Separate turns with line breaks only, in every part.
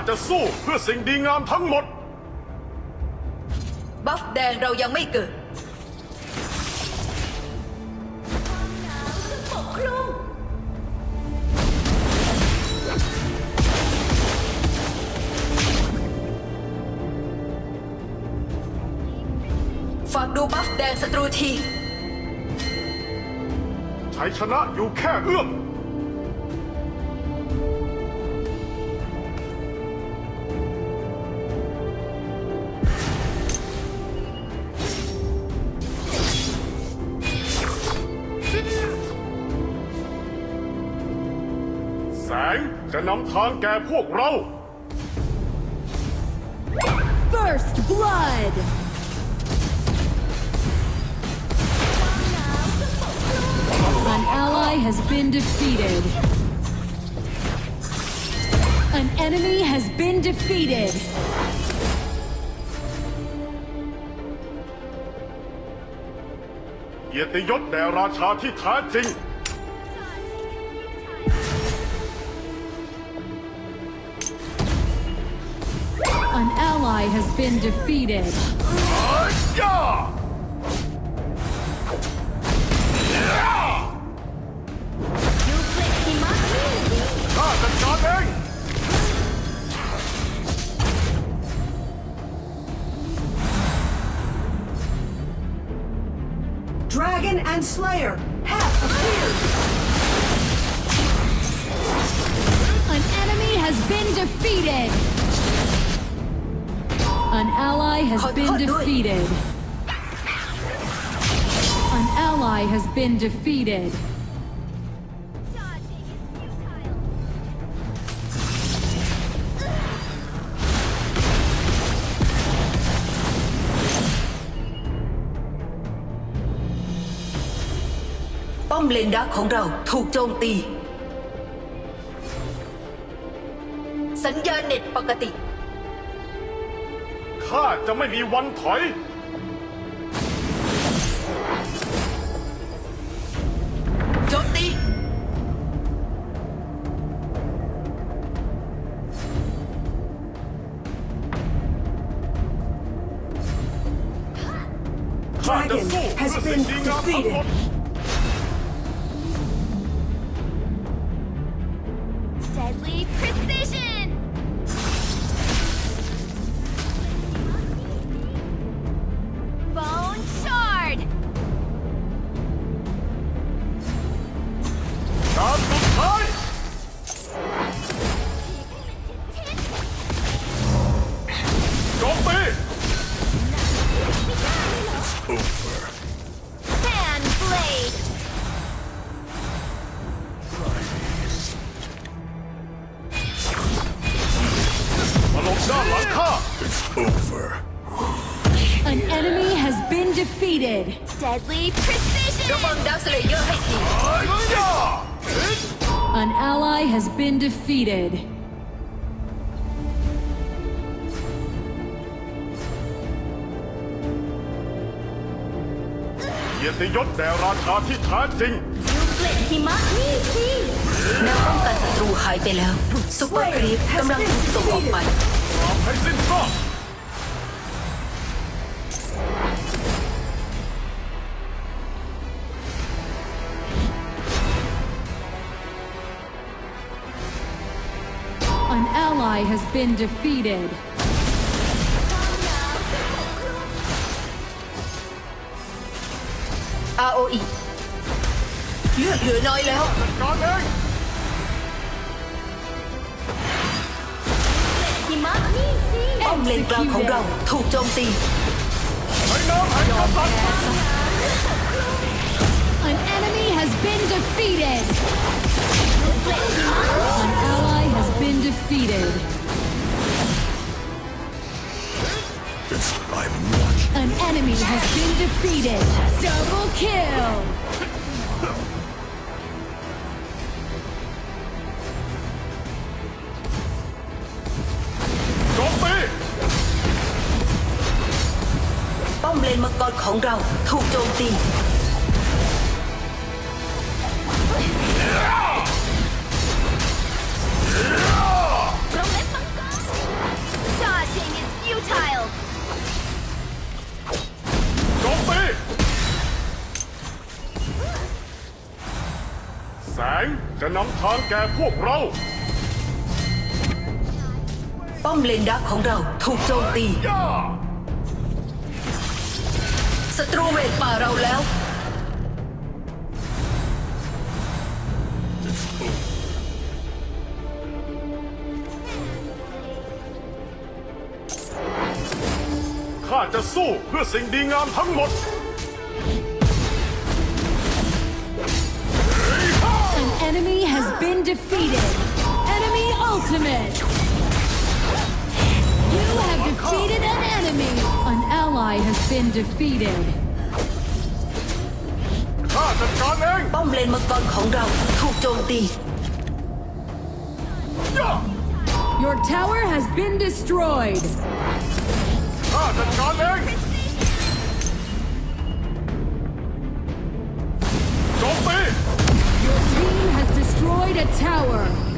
ข้าจะสู้เพื่อสิ่งดีงามทั้งหมด
บัฟแดงเรายังไม่เกิด
ปกคลุม
ฝากดูบัฟแดงศัตรูที
ชัยชนะอยู่แค่เอื้อม นำทางแก่พวกเรา
First blood
ๆ An ally has been defeated An enemy has been defeated
เกียรติยศแด่ราชาที่แท้จริง
ally has been defeated.
Dragon and Slayer have appeared!
An enemy has been defeated! ally has
Hot-
been
hotด้วย
defeated An ally has been defeated
.ป้อมเลนดักของเราถูกโจมตี สัญญาณเน็ตปกติ
ข้าจะไม่มีวันถอย
โจมตี
ข้าจะ
Dragon
สู้
has
เพื่อสิ่ง
been
ดีงามทั้งหมด
defeated.
เกี
ยรติยศแด่ราชาที่แท้จริง
ยูเฟลกหิมะนี่สิ
แนวป้องกันศัตรูหายไปแล้วซุปเปอร์ครีปกำลังถูกส่งออกไป
ปราบให้สิ้นซาก
An ally has been defeated
อาโออีเลือดเหลือน้อยแล้ว
จัดการเอง
หิมะนี่สิ
ป้อมเลนกลางของเราถูกโจมตี
ให้น้ำให้กษัตริย์
An enemy has been defeated
ยูเฟลกหิมะ
An ally has been defeated an enemy has been defeated. Double kill.
bom thủ trôn. า
ง
แก่พวกเรา
ป้อมเลนดักของเราถูกโจมตี
ย่า
ศัตรูเวทป่าเราแล้ว
ข้าจะสู้เพื่อสิ่งดีงามทั้งหมด
enemy has been defeated. Enemy ultimate. You have defeated an enemy. An ally has been defeated.
ข้าจัดการเอง
ป้อมเลนมังกรของเราถูกโจมตี
ย่า
Your tower has been destroyed.
ข้าจัดการเอง
a tower.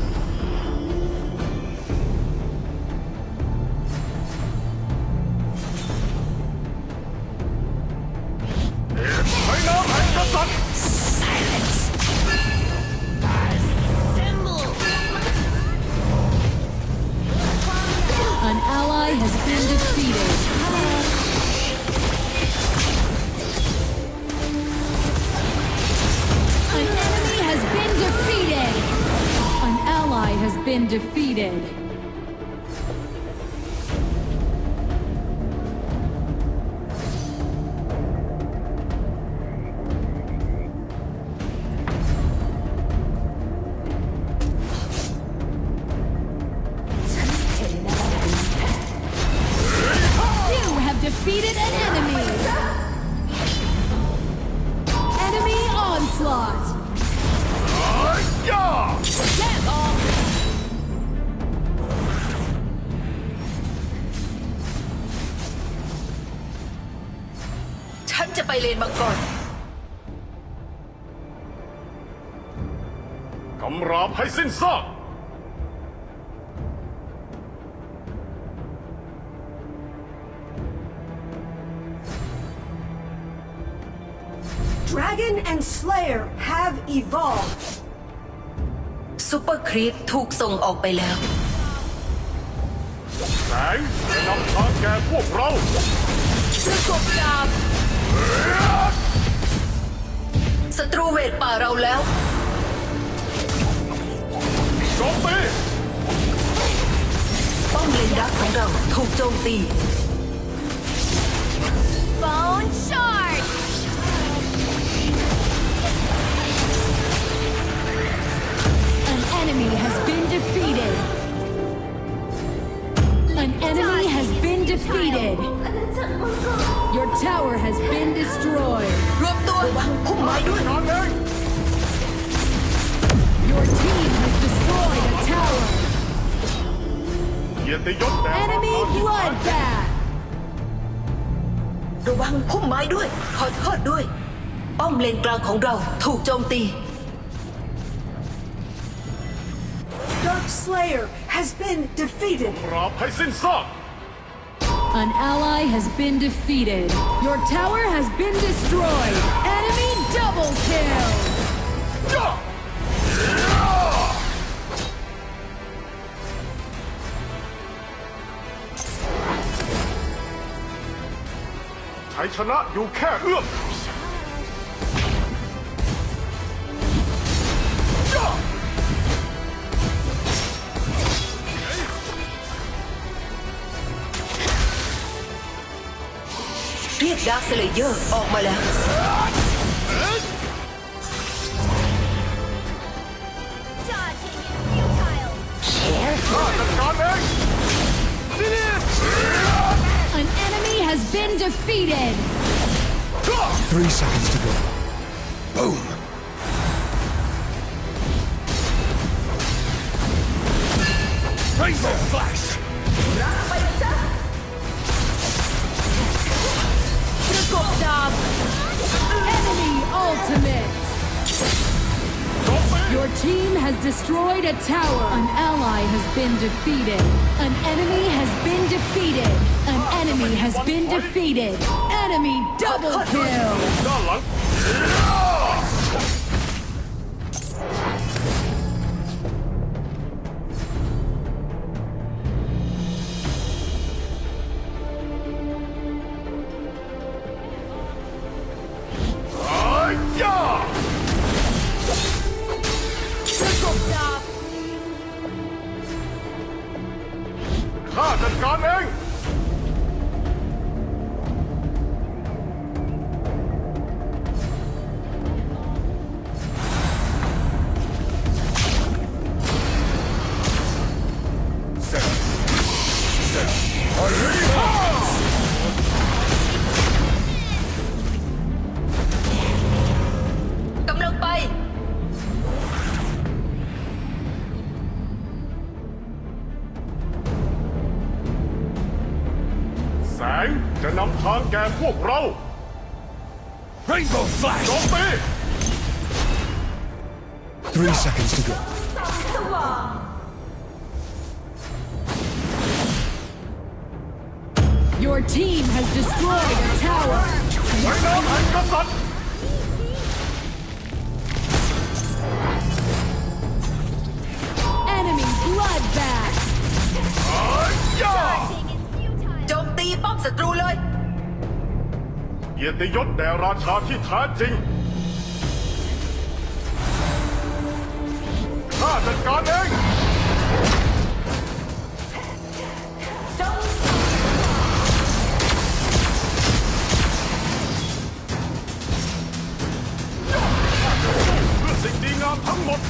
น
จะไปเลนมังกร
กำราบให้สิ้นซาก
Dragon and Slayer have evolved.
ซูเปอร์ครีปถูกส่งออกไปแล้ว
แสงจะนำทางแก่พวกเรา
ประกบดาบ ศัตรูเวทป่าเราแล้ว
โจมตี
ป้อมเลนดักของเราถูกโจมตี
Bone shard.
An enemy has been defeated. An enemy has been defeated. Your tower has been destroyed.
รวมตัวระวังพุ่มไม้ด้วย
การเอง
Your team has destroyed a tower.
เกียรติยศแด่
Enemy
ราชาธิราช
bloodbath.
ระวังพุ่มไม้ด้วย ขอโทษด้วย ป้อมเลนกลางของเราถูกโจมตี
Dark Slayer has been defeated.
ปราบให้สิ้นซาก
An ally has been defeated. Your tower has been destroyed. Enemy double kill.
ย่าชัยชนะอยู่แค่เอื้อมย่
เรียกดาร์คสเลเยอร์ออกมาแล้ว
Dodging is futile.
ข้าจัดการเองนี่นี่
An enemy has been defeated.
Three seconds to go. Boom. Rainbow flash.
Team has destroyed a tower. An ally has been defeated. An enemy has been defeated. An enemy has been defeated. Enemy double kill.
พวกเรา
Rainbow
โจ
Flash!
มตี
Three seconds to go.
Your team has destroyed a tower.
ไว้น้ำแห่งกษัตริย์
Enemy bloodbath.
ย่า
Charging is futile.
โจมตีป้อมศัตรูเลย
เ กียรติยศแด่ราชาที่แท้จริง ข้าจัดการเองเพื่อสิ่งดีงามทั้งหมด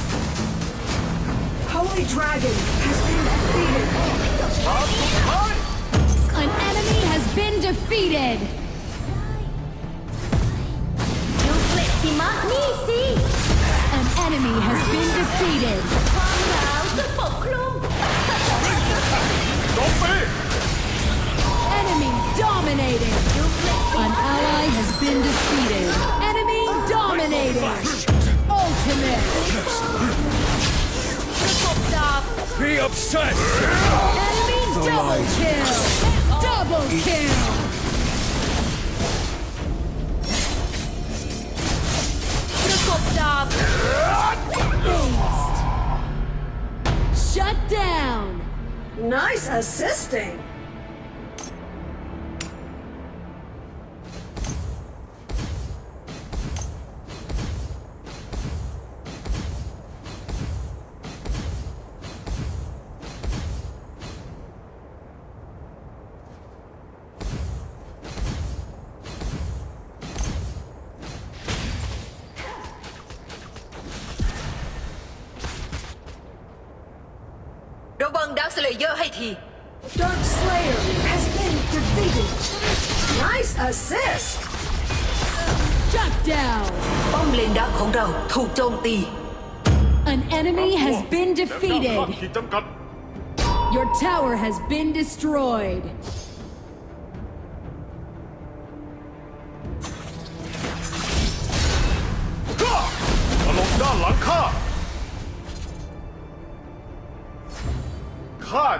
Holy Dragon has been defeated.
ครั้งสุดท้าย
An enemy has been defeated. An enemy has been defeated.
ความหนาวจะปกคลุม
โจมตี
Enemy dominated. An ally has been defeated. Enemy dominated. Ultimate.
ประกบดาบ
Be obsessed!
Enemy double kill. Double kill. Shut down.
Nice assisting.
ระวังดักสเลเยอร์ให้ที
Dark Slayer has been defeated. Nice assist.
Shut down.
ป้อมเลนดักของเราถูกโจมตี
An enemy has been
และแนวข้าง
defeated.
ขีดจำกัด
Your tower has been destroyed.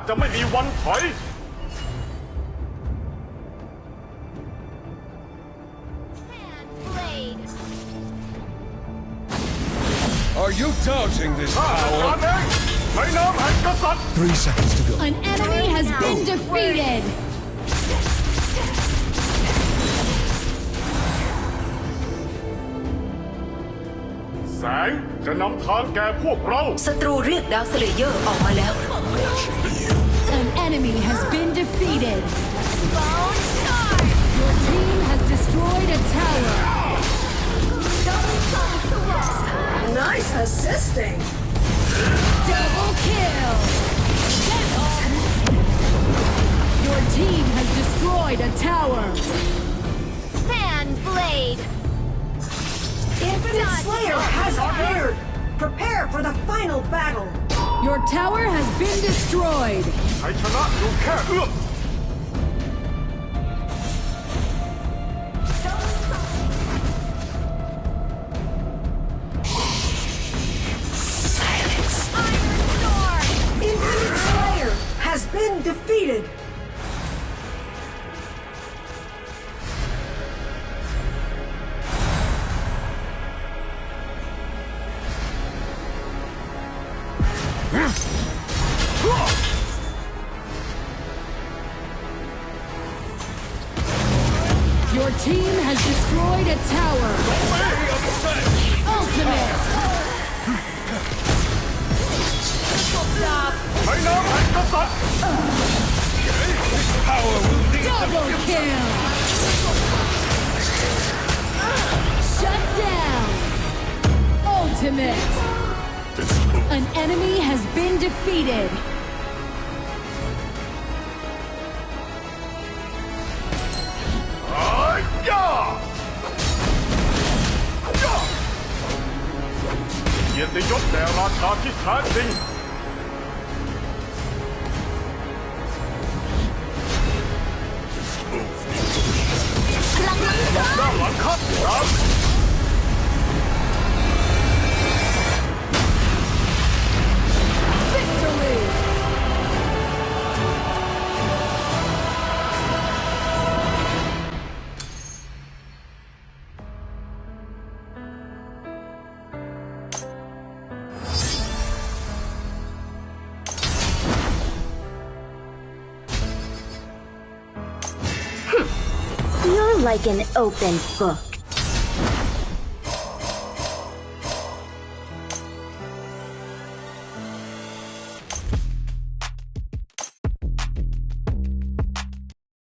จะไม่มีวันถอย
Hand blade.
Are you doubting this
ข้าจัด
power?
การเองในน้ำแห่งกษัตริย์
Three seconds to go.
An enemy has been defeated.
แสงจะนำทางแก่พวกเรา
ศัตรูเรียกดักสเลเยอร์ออกมาแล้ว
An enemy has been defeated.
Bone charge.
Your team has destroyed a tower.
Nice assisting.
Double kill. Your team has destroyed a tower.
Fan blade.
Infinite Slayer has appeared. Prepare for the final battle.
Your tower has been destroyed.
I cannot. You can.
Your team has destroyed a tower. Ultimate. Double kill. Shut down. Ultimate. An enemy has been defeated.
Get the job there,
not
Nazi like an open book.